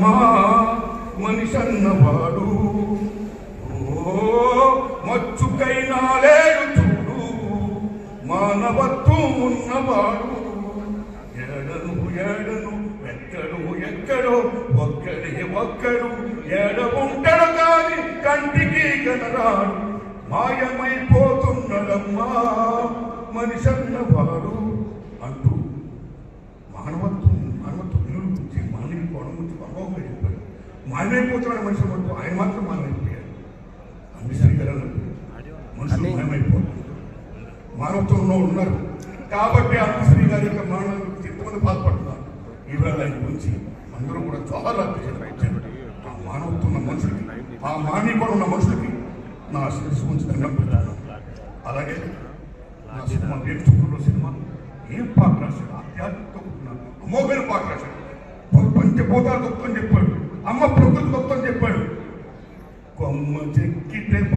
మా మనిషన్నవాడు. ఓ మచ్చుకైనా లేడు చూడు మానవత్వం ఉన్నవాడు. ఎడను ఎడను ఎక్కడు ఎక్కడో ఒక్కడే ఒక్కడు. ఎడ ఉంటాడు కాని కంటికి కనరాడు. మాయమైపోతున్నదమ్మా మనిషన్నవాడు. అంటూ మాయమైపోతున్నాడు మనిషి వరకు ఆయన మాత్రం మాయమైపోయాడు గారు అన్నట్టు మనుషులు మాయమైపోతున్నారు మానవత్వంలో ఉన్నారు. కాబట్టి అంబిశ్రీ గారి యొక్క గురించి ఎంతమంది బాధపడుతున్నారు. ఈవేళ ఆయన గురించి అందరూ కూడా చాలా ఆ మానవత్వం ఉన్న మనుషులకి ఆ మానవీయం ఉన్న మనుషులకి నా శిరస్సు ఉంచి దండం పెడతాను. అలాగే నా సినిమా నేర్చుకున్న సినిమా ఏం పాట రాశాడు ఆధ్యాత్మిక అమోఘమైన పాట రాశాడు పంచభూతాలు గొప్పని చెప్పాడు. అమ్మ ప్రకృతి గొప్పని చెప్పాడు. కొమ్మ చెక్కితే